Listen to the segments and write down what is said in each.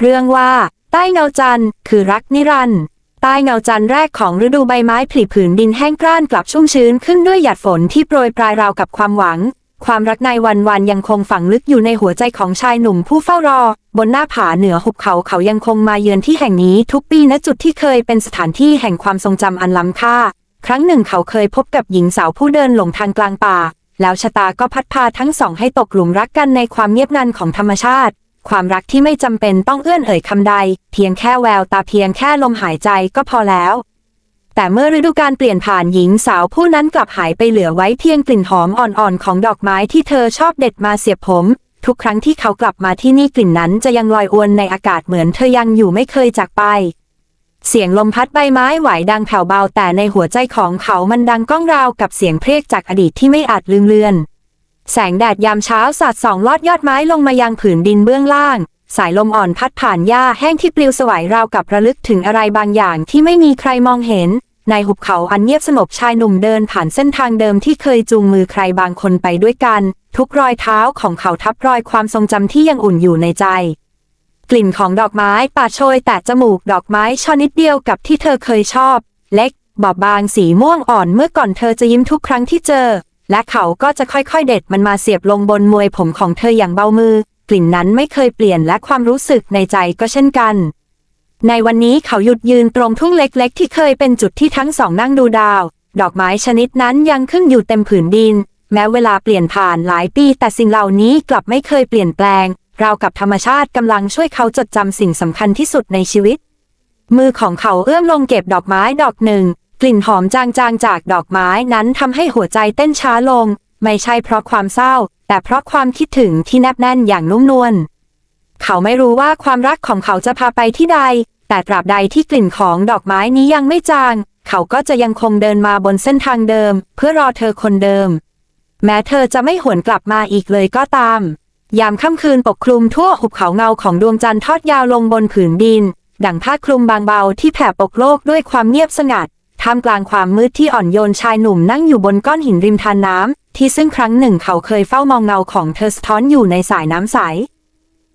เรื่องว่า ใต้เงาจันทร์คือรักนิรันดร์ใต้เงาจันทร์แรกของฤดูใบไม้ผลิผืนดินแห้งกร้านกลับชุ่มชื้นขึ้นด้วยหยาดฝนที่โปรยปลายราวกับความหวัง ความรักในวันวันยังคงฝังลึกอยู่ในหัวใจของชายหนุ่มผู้เฝ้ารอ บนหน้าผาเหนือหุบเขาเขายังคงมาเยือนที่แห่งนี้ทุกปีณจุดที่เคยเป็นสถานที่แห่งความทรงจำอันล้ำค่า ครั้งหนึ่งเขาเคยพบกับหญิงสาวผู้เดินหลงทางกลางป่า แล้วชะตาก็พัดพาทั้งสองให้ตกหลุมรักกันในความเงียบงันของธรรมชาติ ความรักที่ไม่จำเป็นต้องเอื้อนเอ่ยคำใด เพียงแค่แววตาเพียงแค่ลมหายใจก็พอแล้ว แต่เมื่อฤดูกาลเปลี่ยนผ่านหญิงสาวผู้นั้นกลับหายไปเหลือไว้เพียงกลิ่นหอมอ่อนๆของดอกไม้ที่เธอชอบเด็ดมาเสียบผม ทุกครั้งที่เขากลับมาที่นี่กลิ่นนั้นจะยังลอยอวนในอากาศเหมือนเธอยังอยู่ไม่เคยจากไปเสียงลมพัดใบไม้ไหวดังแผ่วเบาแต่ในหัวใจของเขามันดังก้องราวกับเสียงเพลงจากอดีตที่ไม่อาจลืมเลือน แสงแดดยามเช้าสาดส่องลอดยอดไม้ลงมายังผืนดินเบื้องล่าง สายลมอ่อนพัดผ่านหญ้าแห้งที่ปลิวสวายราวกับระลึกถึงอะไรบางอย่างที่ไม่มีใครมองเห็น ในหุบเขาอันเงียบสงบชายหนุ่มเดินผ่านเส้นทางเดิมที่เคยจูงมือใครบางคนไปด้วยกัน ทุกรอยเท้าของเขาทับรอยความทรงจำที่ยังอุ่นอยู่ในใจ กลิ่นของดอกไม้ป่าโชยแต่จมูกดอกไม้ชอนิดเดียวกับที่เธอเคยชอบ เล็กบอบบางสีม่วงอ่อนเมื่อก่อนเธอจะยิ้มทุกครั้งที่เจอ และเขาก็จะค่อยๆเด็ดมันมาเสียบลงบนมวยผมของเธออย่างเบามือ กลิ่นนั้นไม่เคยเปลี่ยนและความรู้สึกในใจก็เช่นกัน ในวันนี้เขาหยุดยืนตรงทุ่งเล็กๆ ที่เคยเป็นจุดที่ทั้งสองนั่งดูดาว ดอกไม้ชนิดนั้นยังขึ้นอยู่เต็มผืนดิน แม้เวลาเปลี่ยนผ่านหลายปี แต่สิ่งเหล่านี้กลับไม่เคยเปลี่ยนแปลงราวกับธรรมชาติกำลังช่วยเขาจดจำสิ่งสำคัญที่สุดในชีวิต มือของเขาเอื้อมลงเก็บดอกไม้ดอกหนึ่ง กลิ่นหอมจางๆจากดอกไม้นั้นทำให้หัวใจเต้นช้าลง ไม่ใช่เพราะความเศร้า แต่เพราะความคิดถึงที่แนบแน่นอย่างนุ่มนวลเขาไม่รู้ว่าความรักของเขาจะพาไปที่ใด แต่ตราบใดที่กลิ่นของดอกไม้นี้ยังไม่จาง เขาก็จะยังคงเดินมาบนเส้นทางเดิม เพื่อรอเธอคนเดิม แม้เธอจะไม่หวนกลับมาอีกเลยก็ตาม ยามค่ำคืนปกคลุมทั่วหุบเขาเงาของดวงจันทร์ทอดยาวลงบนผืนดิน ดั่งผ้าคลุมบางเบาที่แผ่ปกโลกด้วยความเงียบสงัด ท่ามกลางความมืดที่อ่อนโยนชายหนุ่มนั่งอยู่บนก้อนหินริมทานน้ำ ที่ซึ่งครั้งหนึ่งเขาเคยเฝ้ามองเงาของเธอสะท้อนอยู่ในสายน้ำใส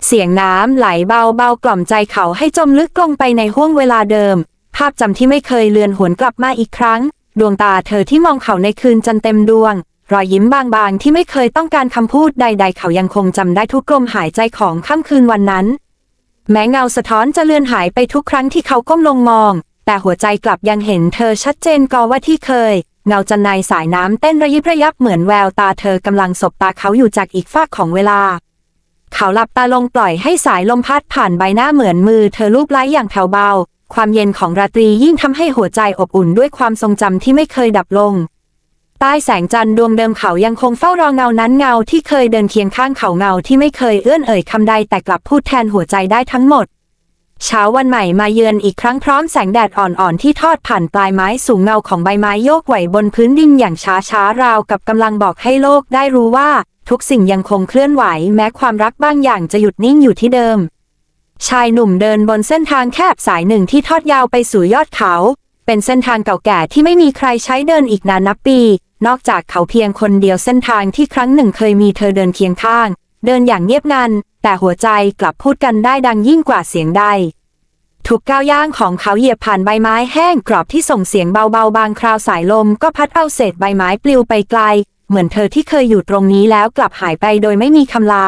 เสียงน้ำไหลเบาเบากล่อมใจเขาให้จมลึกลงไปในห้วงเวลาเดิม ภาพจำที่ไม่เคยเลือนหวนกลับมาอีกครั้ง ดวงตาเธอที่มองเขาในคืนจันเต็มดวง รอยยิ้มบางๆที่ไม่เคยต้องการคำพูดใด ๆ เขายังคงจำได้ทุกลมหายใจของค่ำคืนวันนั้น แม้เงาสะท้อนจะเลือนหายไปทุกครั้งที่เขาก้มลงมอง แต่หัวใจกลับยังเห็นเธอชัดเจนกว่าที่เคย เงาจันในสายน้ำเต้นระยิบระยับเหมือนแววตาเธอกำลังสบตาเขาอยู่จากอีกฝากของเวลา เขาหลับตาลงปล่อยให้สายลมพัดผ่านใบหน้าเหมือนมือเธอลูบไล้อย่างแผ่วเบา ความเย็นของราตรียิ่งทำให้หัวใจอบอุ่นด้วยความทรงจำที่ไม่เคยดับลง ใต้แสงจันทร์ดวงเดิมเขายังคงเฝ้ารอเงานั้นเงาที่เคยเดินเคียงข้างเขาเงาที่ไม่เคยเอื้อนเอ่ยคำใดแต่กลับพูดแทนหัวใจได้ทั้งหมด เช้าวันใหม่มาเยือนอีกครั้งพร้อมแสงแดดอ่อนๆ ที่ทอดผ่านปลายไม้สูงเงาของใบไม้โยกไหวบนพื้นดินอย่างช้าช้าราวกับกำลังบอกให้โลกได้รู้ว่า ทุกสิ่งยังคงเคลื่อนไหว แม้ความรักบางอย่างจะหยุดนิ่งอยู่ที่เดิม ชายหนุ่มเดินบนเส้นทางแคบสายหนึ่งที่ทอดยาวไปสู่ยอดเขา เป็นเส้นทางเก่าแก่ที่ไม่มีใครใช้เดินอีกนานนับปี นอกจากเขาเพียงคนเดียวเส้นทางที่ครั้งหนึ่งเคยมีเธอเดินเคียงข้าง เดินอย่างเงียบงัน แต่หัวใจกลับพูดกันได้ดังยิ่งกว่าเสียงใด ทุกก้าวย่างของเขาเหยียบผ่านใบไม้แห้งกรอบที่ส่งเสียงเบาๆ บางคราวสายลมก็พัดเอาเศษใบไม้ปลิวไปไกล เหมือนเธอที่เคยอยู่ตรงนี้แล้วกลับหายไปโดยไม่มีคำลา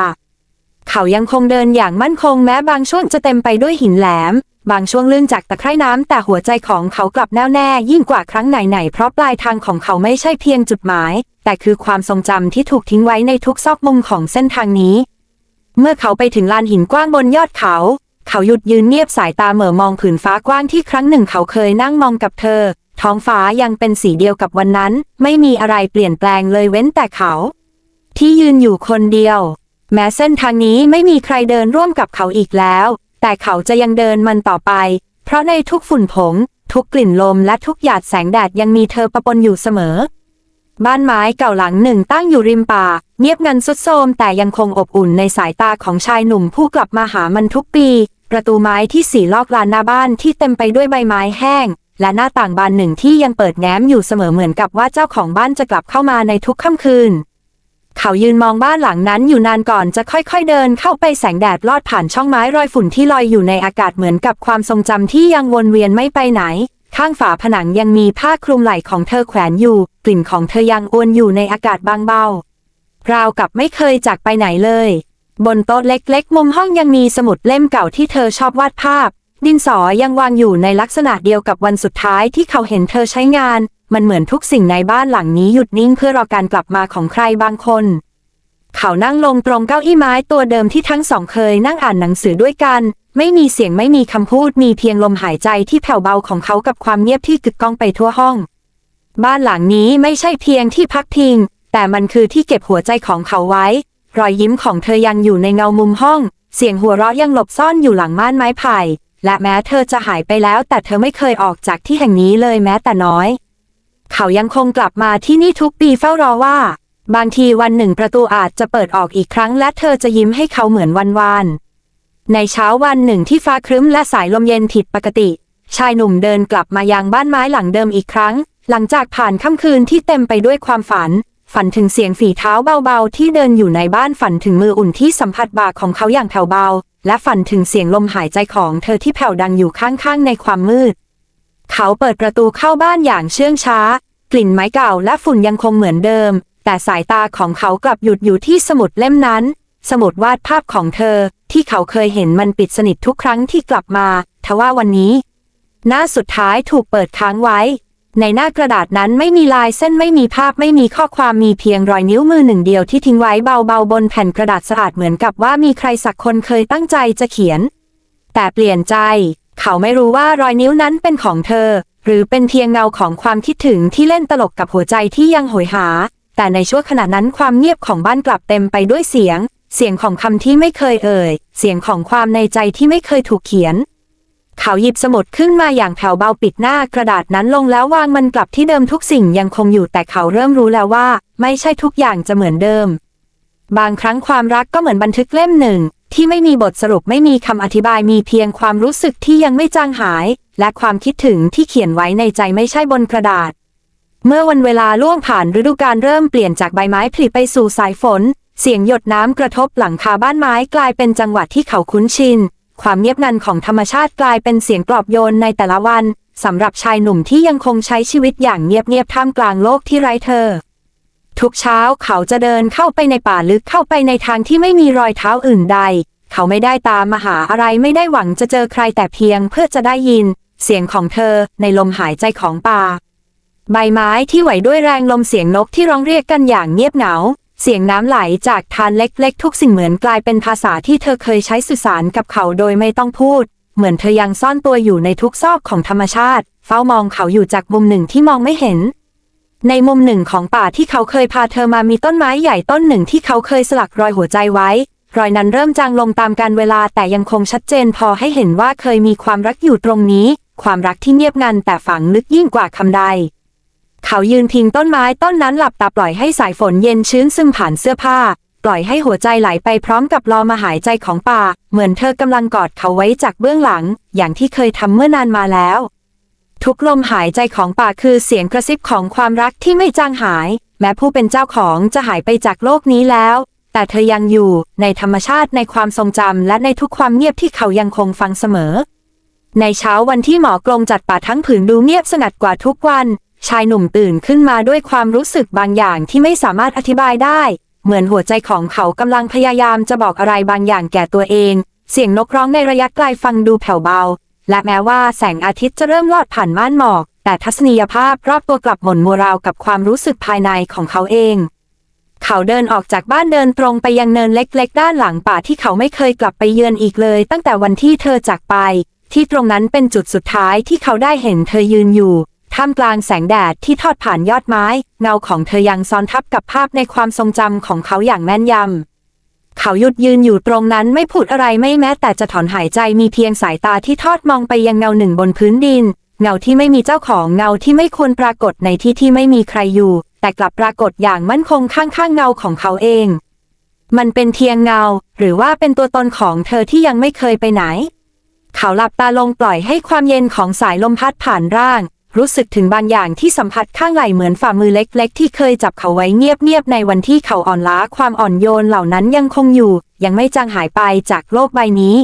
เขายังคงเดินอย่างมั่นคงแม้บางช่วงจะเต็มไปด้วยหินแหลม บางช่วงลื่นจากตะไคร่น้ำแต่หัวใจของเขากลับแน่วแน่ยิ่งกว่าครั้งไหนๆเพราะปลายทางของเขาไม่ใช่เพียงจุดหมาย แต่คือความทรงจำที่ถูกทิ้งไว้ในทุกซอกมุมของเส้นทางนี้ เมื่อเขาไปถึงลานหินกว้างบนยอดเขา เขาหยุดยืนเงียบสายตาเหม่อมองผืนฟ้ากว้างที่ครั้งหนึ่งเขาเคยนั่งมองกับเธอ ท้องฟ้ายังเป็นสีเดียวกับวันนั้น ไม่มีอะไรเปลี่ยนแปลงเลยเว้นแต่เขา ที่ยืนอยู่คนเดียว แม้เส้นทางนี้ไม่มีใครเดินร่วมกับเขาอีกแล้ว แต่เขาจะยังเดินมันต่อไป เพราะในทุกฝุ่นผง ทุกกลิ่นลมและทุกหยาดแสงแดดยังมีเธอประปนอยู่เสมอ บ้านไม้เก่าหลังหนึ่งตั้งอยู่ริมป่า เงียบงันสุดโทมแต่ยังคงอบอุ่นในสายตาของชายหนุ่มผู้กลับมาหามันทุกปี ประตูไม้ที่สีลอกลานหน้าบ้านที่เต็มไปด้วยใบไม้แห้ง และหน้าต่างบานหนึ่งที่ยังเปิดแง้มอยู่เสมอเหมือนกับว่าเจ้าของบ้านจะกลับเข้ามาในทุกค่ำคืน เขายืนมองบ้านหลังนั้นอยู่นานก่อนจะค่อยๆเดินเข้าไปแสงแดดลอดผ่านช่องไม้รอยฝุ่นที่ลอยอยู่ในอากาศเหมือนกับความทรงจำที่ยังวนเวียนไม่ไปไหน ข้างฝาผนังยังมีผ้าคลุมไหล่ของเธอแขวนอยู่ กลิ่นของเธอยังอวนอยู่ในอากาศบางเบาราวกับไม่เคยจากไปไหนเลย บนโต๊ะเล็กๆ มุมห้องยังมีสมุดเล่มเก่าที่เธอชอบวาดภาพ ดินสอยังวางอยู่ในลักษณะเดียวกับวันสุดท้ายที่เขาเห็นเธอใช้งาน มันเหมือนทุกสิ่งในบ้านหลังนี้หยุดนิ่งเพื่อรอการกลับมาของใครบางคน เขานั่งลงตรงเก้าอี้ไม้ตัวเดิมที่ทั้งสองเคยนั่งอ่านหนังสือด้วยกัน ไม่มีเสียงไม่มีคำพูดมีเพียงลมหายใจที่แผ่วเบาของเขากับความเงียบที่กึกก้องไปทั่วห้อง บ้านหลังนี้ไม่ใช่เพียงที่พักพิง แต่มันคือที่เก็บหัวใจของเขาไว้ รอยยิ้มของเธอยังอยู่ในเงามุมห้อง เสียงหัวเราะยังหลบซ่อนอยู่หลังม่านไม้ไผ่และแม้เธอจะหายไปแล้ว แต่เธอไม่เคยออกจากที่แห่งนี้เลยแม้แต่น้อย เขายังคงกลับมาที่นี่ทุกปีเฝ้ารอว่า บางทีวันหนึ่งประตูอาจจะเปิดออกอีกครั้งและเธอจะยิ้มให้เขาเหมือนวันวาน ในเช้าวันหนึ่งที่ฟ้าครึ้มและสายลมเย็นผิดปกติ ชายหนุ่มเดินกลับมายังบ้านไม้หลังเดิมอีกครั้ง หลังจากผ่านค่ำคืนที่เต็มไปด้วยความฝัน ฝันถึงเสียงฝีเท้าเบาๆ ที่เดินอยู่ในบ้านฝันถึงมืออุ่นที่สัมผัสบ่าของเขาอย่างแผ่วเบา และฝันถึงเสียงลมหายใจของเธอที่แผ่วดังอยู่ข้างๆในความมืด เขาเปิดประตูเข้าบ้านอย่างเชื่องช้า กลิ่นไม้เก่าและฝุ่นยังคงเหมือนเดิม แต่สายตาของเขากลับหยุดอยู่ที่สมุดเล่มนั้น สมุดวาดภาพของเธอ ที่เขาเคยเห็นมันปิดสนิททุกครั้งที่กลับมา ทว่าวันนี้ หน้าสุดท้ายถูกเปิดค้างไว้ ในหน้ากระดาษนั้นไม่มีลายเส้นไม่มีภาพไม่มีข้อความมีเพียงรอยนิ้วมือหนึ่งเดียวที่ทิ้งไว้เบาๆบนแผ่นกระดาษสะอาดเหมือนกับว่ามีใครสักคนเคยตั้งใจจะเขียน แต่เปลี่ยนใจ เขาไม่รู้ว่ารอยนิ้วนั้นเป็นของเธอ หรือเป็นเพียงเงาของความคิดถึงที่เล่นตลกกับหัวใจที่ยังโหยหา แต่ในช่วงขณะนั้นความเงียบของบ้านกลับเต็มไปด้วยเสียง เสียงของคำที่ไม่เคยเอ่ย เสียงของความในใจที่ไม่เคยถูกเขียน เขาหยิบสมุดขึ้นมาอย่างแผ่วเบาปิดหน้ากระดาษนั้นลงแล้ววางมันกลับที่เดิมทุกสิ่งยังคงอยู่แต่เขาเริ่มรู้แล้วว่า ไม่ใช่ทุกอย่างจะเหมือนเดิม บางครั้งความรักก็เหมือนบันทึกเล่มหนึ่ง ที่ไม่มีบทสรุปไม่มีคำอธิบายมีเพียงความรู้สึกที่ยังไม่จางหาย และความคิดถึงที่เขียนไว้ในใจไม่ใช่บนกระดาษ เมื่อวันเวลาล่วงผ่านฤดูกาลเริ่มเปลี่ยนจากใบไม้ผลิไปสู่สายฝน เสียงหยดน้ำกระทบหลังคาบ้านไม้กลายเป็นจังหวะที่เขาคุ้นชิน ความเงียบงันของธรรมชาติกลายเป็นเสียงปลอบโยนในแต่ละวันสำหรับชายหนุ่มที่ยังคงใช้ชีวิตอย่างเงียบๆท่ามกลางโลกที่ไร้เธอ ทุกเช้าเขาจะเดินเข้าไปในป่าลึกเข้าไปในทางที่ไม่มีรอยเท้าอื่นใด เขาไม่ได้ตามมาหาอะไรไม่ได้หวังจะเจอใครแต่เพียงเพื่อจะได้ยิน เสียงของเธอในลมหายใจของป่า ใบไม้ที่ไหวด้วยแรงลมเสียงนกที่ร้องเรียกกันอย่างเงียบเหงา เสียงน้ำไหลจากทานเล็กๆ ทุกสิ่งเหมือนกลายเป็นภาษาที่เธอเคยใช้สื่อสารกับเขาโดยไม่ต้องพูด เหมือนเธอยังซ่อนตัวอยู่ในทุกซอกของธรรมชาติ เฝ้ามองเขาอยู่จากมุมหนึ่งที่มองไม่เห็น ในมุมหนึ่งของป่าที่เขาเคยพาเธอมามีต้นไม้ใหญ่ต้นหนึ่งที่เขาเคยสลักรอยหัวใจไว้ รอยนั้นเริ่มจางลงตามการเวลาแต่ยังคงชัดเจนพอให้เห็นว่าเคยมีความรักอยู่ตรงนี้ ความรักที่เงียบงันแต่ฝังลึกยิ่งกว่าคำใด เขายืนพิงต้นไม้ต้นนั้นหลับตาปล่อยให้สายฝนเย็นชื้นซึมผ่านเสื้อผ้า ปล่อยให้หัวใจไหลไปพร้อมกับรอมาหายใจของป่า เหมือนเธอกำลังกอดเขาไว้จากเบื้องหลัง อย่างที่เคยทำเมื่อนานมาแล้ว ทุกลมหายใจของป่าคือเสียงกระซิบของความรักที่ไม่จางหาย แม้ผู้เป็นเจ้าของจะหายไปจากโลกนี้แล้ว แต่เธอยังอยู่ในธรรมชาติในความทรงจำและในทุกความเงียบที่เขายังคงฟังเสมอ ในเช้าวันที่หมอกลงจัดป่าทั้งผืนดูเงียบสงัดกว่าทุกวัน ชายหนุ่มตื่นขึ้นมาด้วยความรู้สึกบางอย่างที่ไม่สามารถอธิบายได้ เหมือนหัวใจของเขากำลังพยายามจะบอกอะไรบางอย่างแก่ตัวเอง เสียงนกร้องในระยะไกลฟังดูแผ่วเบา และแม้ว่าแสงอาทิตย์จะเริ่มลอดผ่านม่านหมอก แต่ทัศนียภาพรอบตัวกลับหม่นมัวราวกับความรู้สึกภายในของเขาเอง เขาเดินออกจากบ้านเดินตรงไปยังเนินเล็กๆ ด้านหลังป่าที่เขาไม่เคยกลับไปเยือนอีกเลย ตั้งแต่วันที่เธอจากไป ที่ตรงนั้นเป็นจุดสุดท้ายที่เขาได้เห็นเธอยืนอยู่ท่ามกลางแสงแดดที่ทอดผ่านยอดไม้ เงาของเธอยังซ้อนทับกับภาพในความทรงจำของเขาอย่างแม่นยำ เขาหยุดยืนอยู่ตรงนั้นไม่พูดอะไรไม่แม้แต่จะถอนหายใจมีเพียงสายตาที่ทอดมองไปยังเงาหนึ่งบนพื้นดิน เงาที่ไม่มีเจ้าของเงาที่ไม่ควรปรากฏในที่ที่ไม่มีใครอยู่ แต่กลับปรากฏอย่างมั่นคงข้างๆเงาของเขาเอง มันเป็นเพียงเงา หรือว่าเป็นตัวตนของเธอที่ยังไม่เคยไปไหน เขาหลับตาลงปล่อยให้ความเย็นของสายลมพัดผ่านร่าง รู้สึกถึงบางอย่างที่สัมผัสข้างไหล่เหมือนฝ่ามือเล็กๆ ที่เคยจับเขาไว้เงียบๆในวันที่เขาอ่อนล้าความอ่อนโยนเหล่านั้นยังคงอยู่ ยังไม่จางหายไปจากโลกใบนี้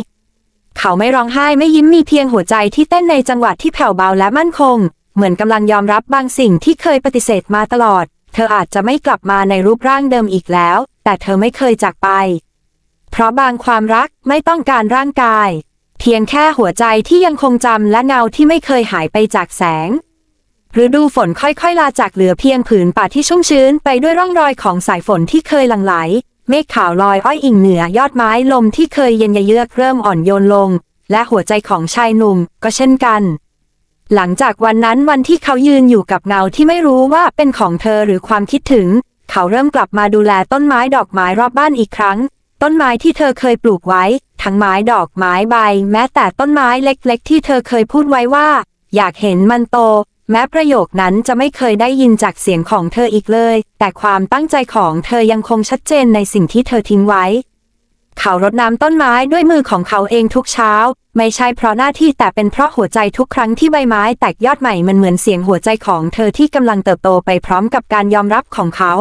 เขาไม่ร้องไห้ไม่ยิ้มมีเพียงหัวใจที่เต้นในจังหวะที่แผ่วเบาและมั่นคง เหมือนกำลังยอมรับบางสิ่งที่เคยปฏิเสธมาตลอด เธออาจจะไม่กลับมาในรูปร่างเดิมอีกแล้ว แต่เธอไม่เคยจากไป เพราะบางความรักไม่ต้องการร่างกาย เพียงแค่หัวใจที่ยังคงจำและเงาที่ไม่เคยหายไปจากแสงฤดูฝนค่อยๆ ลาจากเหลือเพียงผืนป่าที่ชุ่มชื้นไปด้วยร่องรอยของสายฝนที่เคยหลั่งไหล เมฆขาวลอยอ้อยอิงเหนือยอดไม้ลมที่เคยเย็นเยือกเริ่มอ่อนโยนลง และหัวใจของชายหนุ่มก็เช่นกัน หลังจากวันนั้นวันที่เขายืนอยู่กับเงาที่ไม่รู้ว่าเป็นของเธอหรือความคิดถึง เขาเริ่มกลับมาดูแลต้นไม้ดอกไม้รอบบ้านอีกครั้ง ต้นไม้ที่เธอเคยปลูกไว้ ทั้งไม้ดอกไม้ใบ แม้แต่ต้นไม้เล็กๆ ที่เธอเคยพูดไว้ว่า อยากเห็นมันโต แม้ประโยคนั้นจะไม่เคยได้ยินจากเสียงของเธออีกเลย แต่ความตั้งใจของเธอยังคงชัดเจนในสิ่งที่เธอทิ้งไว้ เขารดน้ำต้นไม้ด้วยมือของเขาเองทุกเช้า ไม่ใช่เพราะหน้าที่แต่เป็นเพราะหัวใจทุกครั้งที่ใบไม้แตกยอดใหม่มันเหมือนเสียงหัวใจของเธอที่กำลังเติบโตไปพร้อมกับการยอมรับของเขา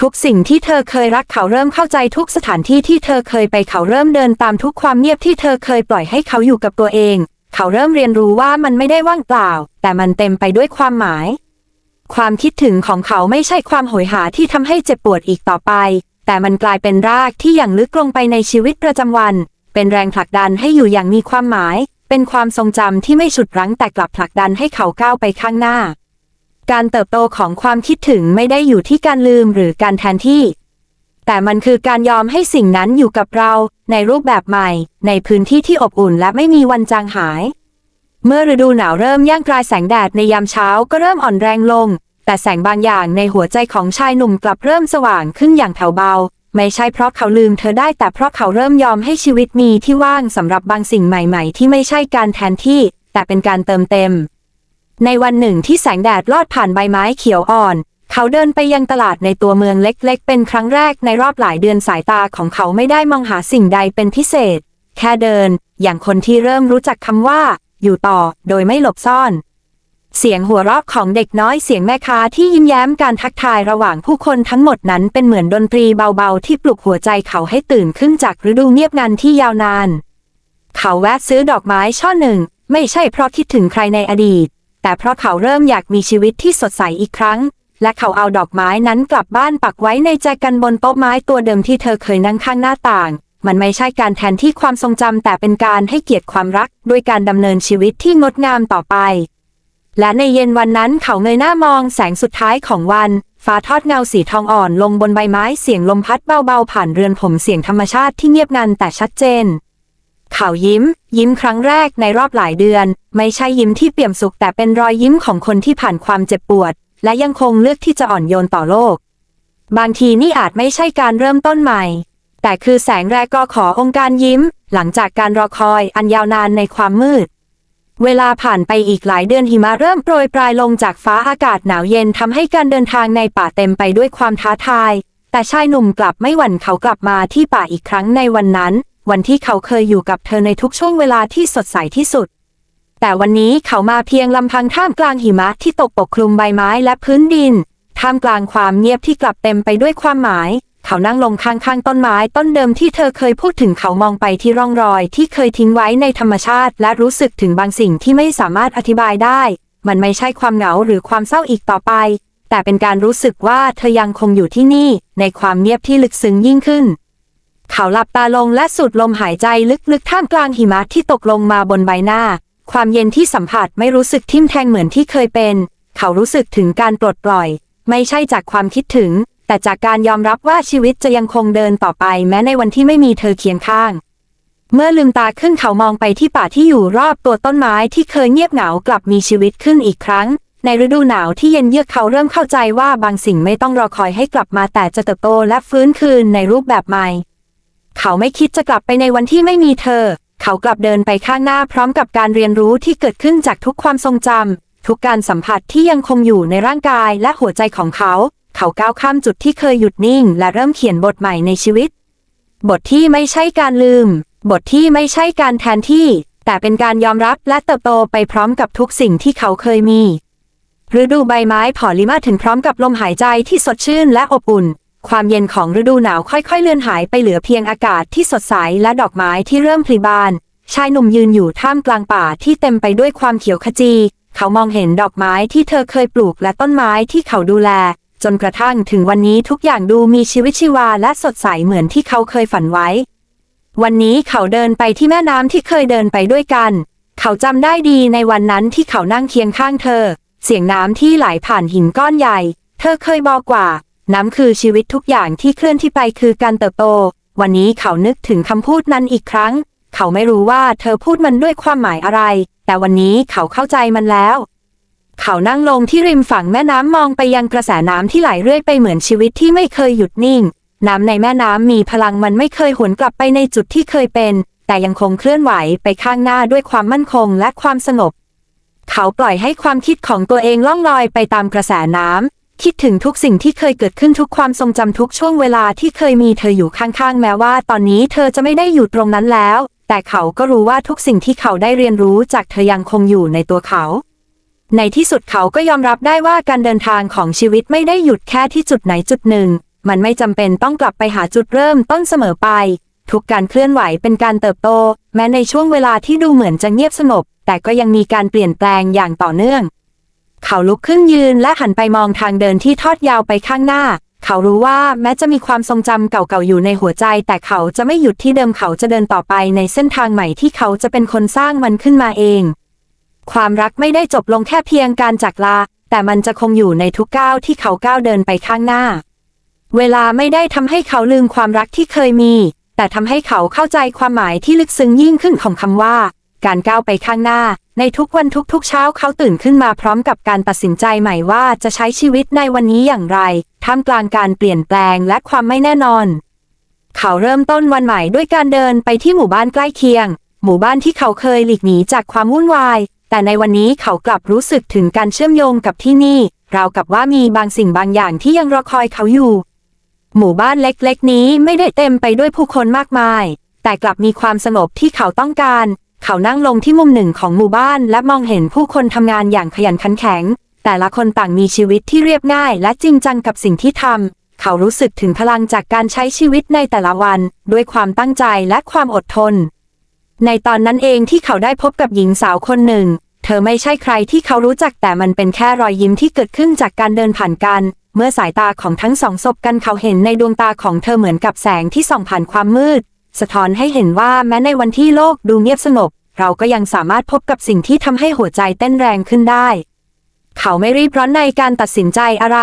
ทุกสิ่งที่เธอเคยรักเขาเริ่มเข้าใจทุกสถานที่ที่เธอเคยไปเขาเริ่มเดินตามทุกความเงียบที่เธอเคยปล่อยให้เขาอยู่กับตัวเอง เขาเริ่มเรียนรู้ว่ามันไม่ได้ว่างเปล่า แต่มันเต็มไปด้วยความหมาย ความคิดถึงของเขาไม่ใช่ความโหยหาที่ทำให้เจ็บปวดอีกต่อไป แต่มันกลายเป็นรากที่อย่างลึกลงไปในชีวิตประจำวัน เป็นแรงผลักดันให้อยู่อย่างมีความหมาย เป็นความทรงจำที่ไม่ฉุดรั้งแต่กลับผลักดันให้เขาก้าวไปข้างหน้า การเติบโตของความคิดถึงไม่ได้อยู่ที่การลืมหรือการแทนที่ แต่มันคือการยอมให้สิ่งนั้นอยู่กับเรา ในรูปแบบใหม่ ในพื้นที่ที่อบอุ่นและไม่มีวันจางหาย เมื่อฤดูหนาวเริ่มย่างกลายแสงแดดในยามเช้าก็เริ่มอ่อนแรงลง แต่แสงบางอย่างในหัวใจของชายหนุ่มกลับเริ่มสว่างขึ้นอย่างแผ่วเบา ไม่ใช่เพราะเขาลืมเธอได้แต่เพราะเขาเริ่มยอมให้ชีวิตมีที่ว่างสำหรับบางสิ่งใหม่ ๆ ที่ไม่ใช่การแทนที่ แต่เป็นการเติมเต็ม ในวันหนึ่งที่แสงแดดลอดผ่านใบไม้เขียวอ่อน เขาเดินไปยังตลาดในตัวเมืองเล็กๆ เป็นครั้งแรกในรอบหลายเดือนสายตาของเขาไม่ได้มองหาสิ่งใดเป็นพิเศษ แค่เดิน อย่างคนที่เริ่มรู้จักคำว่า อยู่ต่อ โดยไม่หลบซ่อน เสียงหัวเราะของเด็กน้อยเสียงแม่ค้าที่ยิ้มแย้มการทักทายระหว่างผู้คนทั้งหมดนั้นเป็นเหมือนดนตรีเบาๆ ที่ปลุกหัวใจเขาให้ตื่นขึ้นจากฤดูเงียบงันที่ยาวนาน เขาแวะซื้อดอกไม้ช่อหนึ่ง ไม่ใช่เพราะคิดถึงใครในอดีต แต่เพราะเขาเริ่มอยากมีชีวิตที่สดใสอีกครั้ง และเขาเอาดอกไม้นั้นกลับบ้านปักไว้ในแจกันบนโต๊ะไม้ตัวเดิมที่เธอเคยนั่งข้างหน้าต่าง มันไม่ใช่การแทนที่ความทรงจำแต่เป็นการให้เกียรติความรักด้วยการดำเนินชีวิตที่งดงามต่อไป และในเย็นวันนั้นเขาเงยหน้ามองแสงสุดท้ายของวัน ฟ้าทอดเงาสีทองอ่อนลงบนใบไม้เสียงลมพัดเบาๆผ่านเรือนผมเสียงธรรมชาติที่เงียบงันแต่ชัดเจน เขายิ้ม ยิ้มครั้งแรกในรอบหลายเดือน ไม่ใช่ยิ้มที่เปี่ยมสุขแต่เป็นรอยยิ้มของคนที่ผ่านความเจ็บปวด และยังคงเลือกที่จะอ่อนโยนต่อโลก บางทีนี่อาจไม่ใช่การเริ่มต้นใหม่ แต่คือแสงแรกก็ขอองค์การยิ้ม หลังจากการรอคอยอันยาวนานในความมืด เวลาผ่านไปอีกหลายเดือนหิมะเริ่มโปรยปลายลงจากฟ้าอากาศหนาวเย็นทำให้การเดินทางในป่าเต็มไปด้วยความท้าทาย แต่ชายหนุ่มกลับไม่หวั่นเขากลับมาที่ป่าอีกครั้งในวันนั้น วันที่เขาเคยอยู่กับเธอในทุกช่วงเวลาที่สดใสที่สุด แต่วันนี้เขามาเพียงลำพังท่ามกลางหิมะที่ตกปกคลุมใบไม้และพื้นดิน ท่ามกลางความเงียบที่กลับเต็มไปด้วยความหมาย เขานั่งลงข้างๆต้นไม้ต้นเดิมที่เธอเคยพูดถึงเขามองไปที่ร่องรอยที่เคยทิ้งไว้ในธรรมชาติ และรู้สึกถึงบางสิ่งที่ไม่สามารถอธิบายได้ มันไม่ใช่ความเหงาหรือความเศร้าอีกต่อไปแต่เป็นการรู้สึกว่าเธอยังคงอยู่ที่นี่ ในความเงียบที่ลึกซึ้งยิ่งขึ้น เขาหลับตาลงและสูดลมหายใจลึกๆ ท่ามกลางหิมะที่ตกลงมาบนใบหน้า ความเย็นที่สัมผัสไม่รู้สึกทิ่มแทงเหมือนที่เคยเป็น เขารู้สึกถึงการปลดปล่อย ไม่ใช่จากความคิดถึง แต่จากการยอมรับว่าชีวิตจะยังคงเดินต่อไป แม้ในวันที่ไม่มีเธอเคียงข้าง เมื่อลืมตาขึ้นเขามองไปที่ป่าที่อยู่รอบตัวต้นไม้ที่เคยเงียบเหงากลับมีชีวิตขึ้นอีกครั้ง ในฤดูหนาวที่เย็นเยือกเขาเริ่มเข้าใจว่าบางสิ่งไม่ต้องรอคอยให้กลับมาแต่จะเติบโตและฟื้นคืนในรูปแบบใหม่ เขาไม่คิดจะกลับไปในวันที่ไม่มีเธอ เขากลับเดินไปข้างหน้าพร้อมกับการเรียนรู้ที่เกิดขึ้นจากทุกความทรงจำทุกการสัมผัสที่ยังคงอยู่ในร่างกายและหัวใจของเขา เขาก้าวข้ามจุดที่เคยหยุดนิ่ง และเริ่มเขียนบทใหม่ในชีวิต บทที่ไม่ใช่การลืม บทที่ไม่ใช่การแทนที่ แต่เป็นการยอมรับและเติบโตไปพร้อมกับทุกสิ่งที่เขาเคยมีฤดูใบไม้ผลิมาถึงพร้อมกับลมหายใจที่สดชื่นและอบอุ่น ความเย็นของฤดูหนาวค่อยๆ เลือนหายไปเหลือเพียงอากาศที่สดใสและดอกไม้ที่เริ่มผลิบาน ชายหนุ่มยืนอยู่ท่ามกลางป่าที่เต็มไปด้วยความเขียวขจี เขามองเห็นดอกไม้ที่เธอเคยปลูกและต้นไม้ที่เขาดูแล จนกระทั่งถึงวันนี้ทุกอย่างดูมีชีวิตชีวาและสดใสเหมือนที่เขาเคยฝันไว้ วันนี้เขาเดินไปที่แม่น้ำที่เคยเดินไปด้วยกัน เขาจำได้ดีในวันนั้นที่เขานั่งเคียงข้างเธอ เสียงน้ำที่ไหลผ่านหินก้อนใหญ่ เธอเคยบอกว่า น้ำคือชีวิตทุกอย่างที่เคลื่อนที่ไปคือการเติบโต วันนี้เขานึกถึงคำพูดนั้นอีกครั้ง เขาไม่รู้ว่าเธอพูดมันด้วยความหมายอะไร แต่วันนี้เขาเข้าใจมันแล้ว เขานั่งลงที่ริมฝั่งแม่น้ำมองไปยังกระแสน้ำที่ไหลเรื่อยไปเหมือนชีวิตที่ไม่เคยหยุดนิ่ง น้ำในแม่น้ำมีพลังมันไม่เคยหวนกลับไปในจุดที่เคยเป็น แต่ยังคงเคลื่อนไหวไปข้างหน้าด้วยความมั่นคงและความสงบ เขาปล่อยให้ความคิดของตัวเองล่องลอยไปตามกระแสน้ำ คิดถึงทุกสิ่งที่เคยเกิดขึ้นทุกความทรงจำทุกช่วงเวลาที่เคยมีเธออยู่ข้างๆ แม้ว่าตอนนี้เธอจะไม่ได้อยู่ตรงนั้นแล้ว แต่เขาก็รู้ว่าทุกสิ่งที่เขาได้เรียนรู้จากเธอยังคงอยู่ในตัวเขา ในที่สุดเขาก็ยอมรับได้ว่าการเดินทางของชีวิตไม่ได้หยุดแค่ที่จุดไหนจุดหนึ่ง มันไม่จำเป็นต้องกลับไปหาจุดเริ่มต้นเสมอไป ทุกการเคลื่อนไหวเป็นการเติบโต แม้ในช่วงเวลาที่ดูเหมือนจะเงียบสงบแต่ก็ยังมีการเปลี่ยนแปลงอย่างต่อเนื่อง เขาลุกขึ้นยืนและหันไปมองทางเดินที่ทอดยาวไปข้างหน้า เขารู้ว่าแม้จะมีความทรงจำเก่าๆอยู่ในหัวใจ แต่เขาจะไม่หยุดที่เดิมเขาจะเดินต่อไปในเส้นทางใหม่ที่เขาจะเป็นคนสร้างมันขึ้นมาเอง ความรักไม่ได้จบลงแค่เพียงการจากลา แต่มันจะคงอยู่ในทุกก้าวที่เขาก้าวเดินไปข้างหน้า เวลาไม่ได้ทำให้เขาลืมความรักที่เคยมี แต่ทำให้เขาเข้าใจความหมายที่ลึกซึ้งยิ่งขึ้นของคำว่า การก้าวไปข้างหน้า ในทุกวันทุกๆเช้าเขาตื่นขึ้นมาพร้อมกับการตัดสินใจใหม่ว่าจะใช้ชีวิตในวันนี้อย่างไร ท่ามกลางการเปลี่ยนแปลงและความไม่แน่นอน เขาเริ่มต้นวันใหม่ด้วยการเดินไปที่หมู่บ้านใกล้เคียง หมู่บ้านที่เขาเคยหลีกหนีจากความวุ่นวาย แต่ในวันนี้เขากลับรู้สึกถึงการเชื่อมโยงกับที่นี่ ราวกับว่ามีบางสิ่งบางอย่างที่ยังรอคอยเขาอยู่ หมู่บ้านเล็กๆ นี้ไม่ได้เต็มไปด้วยผู้คนมากมาย แต่กลับมีความสงบที่เขาต้องการ เขานั่งลงที่มุมหนึ่งของหมู่บ้าน และมองเห็นผู้คนทำงานอย่างขยันขันแข็ง แต่ละคนต่างมีชีวิตที่เรียบง่าย และจริงจังกับสิ่งที่ทำเขารู้สึกถึงพลังจากการใช้ชีวิตในแต่ละวัน ด้วยความตั้งใจและความอดทน ในตอนนั้นเองที่เขาได้พบกับหญิงสาวคนหนึ่ง เธอไม่ใช่ใครที่เขารู้จักแต่มันเป็นแค่รอยยิ้มที่เกิดขึ้นจากการเดินผ่านกัน เมื่อสายตาของทั้งสองสบกันเขาเห็นในดวงตาของเธอเหมือนกับแสงที่ส่องผ่านความมืด สะท้อนให้เห็นว่าแม้ในวันที่โลกดูเงียบสงบเราก็ยังสามารถพบกับสิ่งที่ทำให้หัวใจเต้นแรงขึ้นได้ เขาไม่รีบร้อนในการตัดสินใจอะไร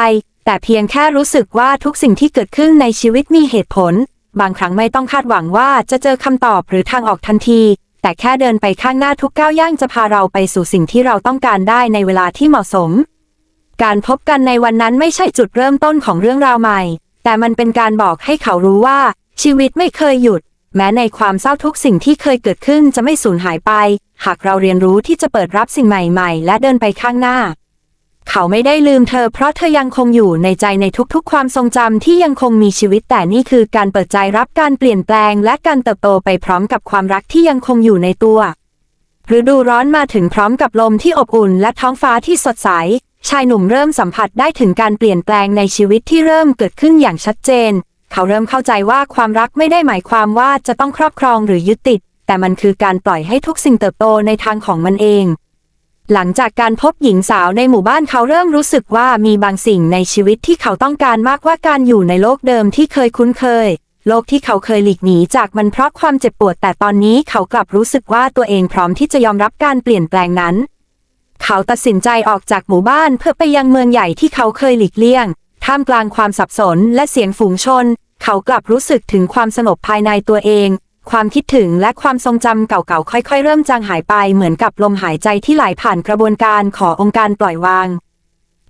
แต่เพียงแค่รู้สึกว่าทุกสิ่งที่เกิดขึ้นในชีวิตมีเหตุผล บางครั้งไม่ต้องคาดหวังว่าจะเจอคำตอบหรือทางออกทันที แต่แค่เดินไปข้างหน้าทุกก้าวย่างจะพาเราไปสู่สิ่งที่เราต้องการได้ในเวลาที่เหมาะสม การพบกันในวันนั้นไม่ใช่จุดเริ่มต้นของเรื่องราวใหม่ แต่มันเป็นการบอกให้เขารู้ว่า ชีวิตไม่เคยหยุด แม้ในความเศร้าทุกสิ่งที่เคยเกิดขึ้นจะไม่สูญหายไป หากเราเรียนรู้ที่จะเปิดรับสิ่งใหม่ๆ และเดินไปข้างหน้า เขาไม่ได้ลืมเธอเพราะเธอยังคงอยู่ในใจในทุกๆ ความทรงจำที่ยังคงมีชีวิตแต่นี่คือการเปิดใจรับการเปลี่ยนแปลง และการเติบโตไปพร้อมกับความรักที่ยังคงอยู่ในตัวฤดูร้อนมาถึงพร้อมกับลมที่อบอุ่น และท้องฟ้าที่สดใส ชายหนุ่มเริ่มสัมผัสได้ถึงการเปลี่ยนแปลงในชีวิตที่เริ่มเกิดขึ้นอย่างชัดเจน เขาเริ่มเข้าใจว่าความรักไม่ได้หมายความว่าจะต้องครอบครองหรือยึดติด แต่มันคือการปล่อยให้ทุกสิ่งเติบโตในทางของมันเอง หลังจากการพบหญิงสาวในหมู่บ้านเขาเริ่มรู้สึกว่ามีบางสิ่งในชีวิตที่เขาต้องการมากกว่าการอยู่ในโลกเดิมที่เคยคุ้นเคย โลกที่เขาเคยหลีกหนีจากมันเพราะความเจ็บปวด แต่ตอนนี้เขากลับรู้สึกว่าตัวเองพร้อมที่จะยอมรับการเปลี่ยนแปลงนั้น เขาตัดสินใจออกจากหมู่บ้านเพื่อไปยังเมืองใหญ่ที่เขาเคยหลีกเลี่ยง ท่ามกลางความสับสนและเสียงฝูงชน เขากลับรู้สึกถึงความสงบภายในตัวเอง ความคิดถึงและความทรงจำเก่าๆ ค่อยๆ เริ่มจางหายไปเหมือนกับลมหายใจที่ไหลผ่านกระบวนการขอองค์การปล่อยวาง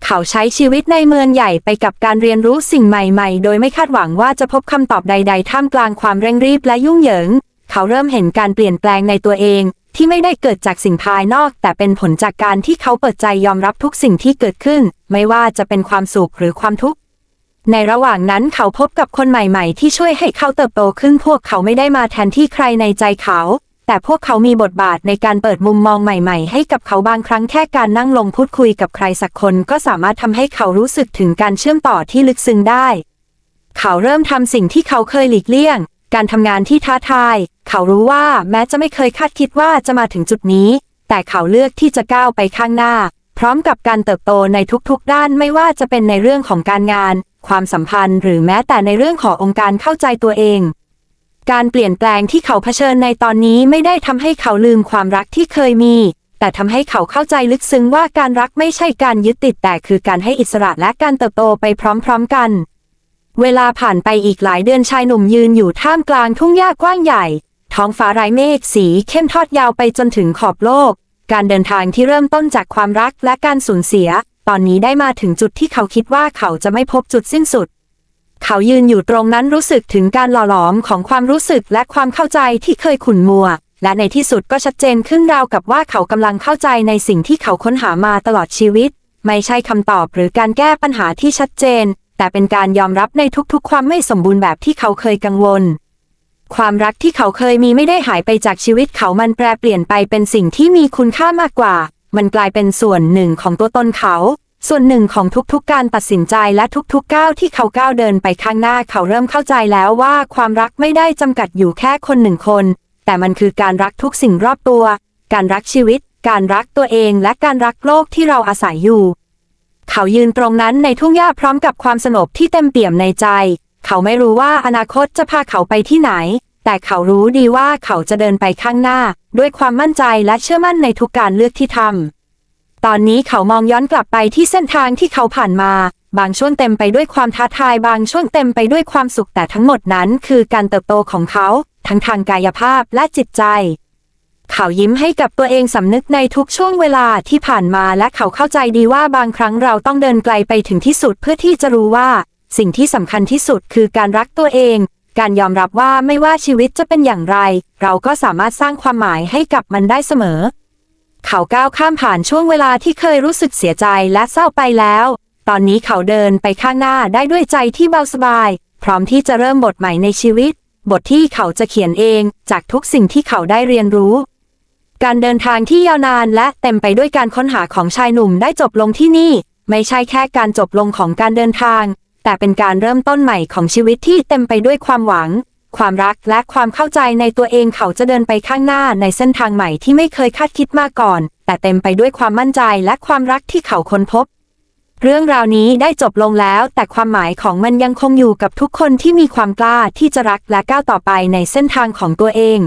เขาใช้ชีวิตในเมืองใหญ่ไปกับการเรียนรู้สิ่งใหม่ๆ โดยไม่คาดหวังว่าจะพบคำตอบใด ๆ ท่ามกลางความเร่งรีบและยุ่งเหยิง เขาเริ่มเห็นการเปลี่ยนแปลงในตัวเอง ที่ไม่ได้เกิดจากสิ่งภายนอก แต่เป็นผลจากการที่เขาเปิดใจยอมรับทุกสิ่งที่เกิดขึ้น ไม่ว่าจะเป็นความสุขหรือความทุกข์ ในระหว่างนั้นเขาพบกับคนใหม่ๆ ที่ช่วยให้เขาเติบโตขึ้นพวกเขาไม่ได้มาแทนที่ใครในใจเขา แต่พวกเขามีบทบาทในการเปิดมุมมองใหม่ๆ ให้กับเขาบางครั้งแค่การนั่งลงพูดคุยกับใครสักคน ก็สามารถทำให้เขารู้สึกถึงการเชื่อมต่อที่ลึกซึ้งได้ เขาเริ่มทำสิ่งที่เขาเคยหลีกเลี่ยง การทำงานที่ท้าทาย เขารู้ว่าแม้จะไม่เคยคาดคิดว่าจะมาถึงจุดนี้ แต่เขาเลือกที่จะก้าวไปข้างหน้า พร้อมกับการเติบโตในทุกๆ ด้านไม่ว่าจะเป็นในเรื่องของการงาน ความสัมพันธ์ หรือแม้แต่ในเรื่องขององค์การเข้าใจตัวเอง การเปลี่ยนแปลงที่เขาเผชิญในตอนนี้ไม่ได้ทำให้เขาลืมความรักที่เคยมี แต่ทำให้เขาเข้าใจลึกซึ้งว่าการรักไม่ใช่การยึดติดแต่คือการให้อิสระและการเติบโตไปพร้อม ๆ กัน เวลาผ่านไปอีกหลายเดือนชายหนุ่มยืนอยู่ท่ามกลางทุ่งหญ้ากว้างใหญ่ ท้องฟ้าไร้เมฆสีเข้มทอดยาวไปจนถึงขอบโลก การเดินทางที่เริ่มต้นจากความรักและการสูญเสีย ตอนนี้ได้มาถึงจุดที่เขาคิดว่าเขาจะไม่พบจุดสิ้นสุด เขายืนอยู่ตรงนั้นรู้สึกถึงการหล่อหลอมของความรู้สึกและความเข้าใจที่เคยขุ่นมัว และในที่สุดก็ชัดเจนขึ้นราวกับว่าเขากำลังเข้าใจในสิ่งที่เขาค้นหามาตลอดชีวิต ไม่ใช่คำตอบหรือการแก้ปัญหาที่ชัดเจน แต่เป็นการยอมรับในทุกๆ ความไม่สมบูรณ์แบบที่เขาเคยกังวล ความรักที่เขาเคยมีไม่ได้หายไปจากชีวิตเขามันแปรเปลี่ยนไปเป็นสิ่งที่มีคุณค่ามากกว่า มันกลายเป็นส่วนหนึ่งของตัวตนเขา ส่วนหนึ่งของทุกๆ การตัดสินใจและทุกๆ ก้าวที่เขาก้าวเดินไปข้างหน้าเขาเริ่มเข้าใจแล้วว่าความรักไม่ได้จำกัดอยู่แค่คนหนึ่งคน แต่มันคือการรักทุกสิ่งรอบตัว การรักชีวิต การรักตัวเองและการรักโลกที่เราอาศัยอยู่ เขายืนตรงนั้นในทุ่งหญ้าพร้อมกับความสงบที่เต็มเปี่ยมในใจ เขาไม่รู้ว่าอนาคตจะพาเขาไปที่ไหน แต่เขารู้ดีว่าเขาจะเดินไปข้างหน้า ด้วยความมั่นใจและเชื่อมั่นในทุกการเลือกที่ทำตอนนี้เขามองย้อนกลับไปที่เส้นทางที่เขาผ่านมา บางช่วงเต็มไปด้วยความท้าทาย บางช่วงเต็มไปด้วยความสุขแต่ทั้งหมดนั้น คือการเติบโตของเขา ทั้งทางกายภาพและจิตใจ เขายิ้มให้กับตัวเองสำนึกในทุกช่วงเวลาที่ผ่านมาและเขาเข้าใจดีว่าบางครั้งเราต้องเดินไกลไปถึงที่สุดเพื่อที่จะรู้ว่า สิ่งที่สำคัญที่สุดคือการรักตัวเอง การยอมรับว่าไม่ว่าชีวิตจะเป็นอย่างไร เราก็สามารถสร้างความหมายให้กับมันได้เสมอ เขาก้าวข้ามผ่านช่วงเวลาที่เคยรู้สึกเสียใจและเศร้าไปแล้ว ตอนนี้เขาเดินไปข้างหน้าได้ด้วยใจที่เบาสบาย พร้อมที่จะเริ่มบทใหม่ในชีวิต บทที่เขาจะเขียนเองจากทุกสิ่งที่เขาได้เรียนรู้ การเดินทางที่ยาวนานและเต็มไปด้วยการค้นหาของชายหนุ่มได้จบลงที่นี่ ไม่ใช่แค่การจบลงของการเดินทาง แต่เป็นการเริ่มต้นใหม่ของชีวิตที่เต็มไปด้วยความหวัง ความรักและความเข้าใจในตัวเองเขาจะเดินไปข้างหน้าในเส้นทางใหม่ที่ไม่เคยคาดคิดมาก่อน แต่เต็มไปด้วยความมั่นใจและความรักที่เขาค้นพบ เรื่องราวนี้ได้จบลงแล้ว แต่ความหมายของมันยังคงอยู่กับทุกคนที่มีความกล้าที่จะรักและก้าวต่อไปในเส้นทางของตัวเอง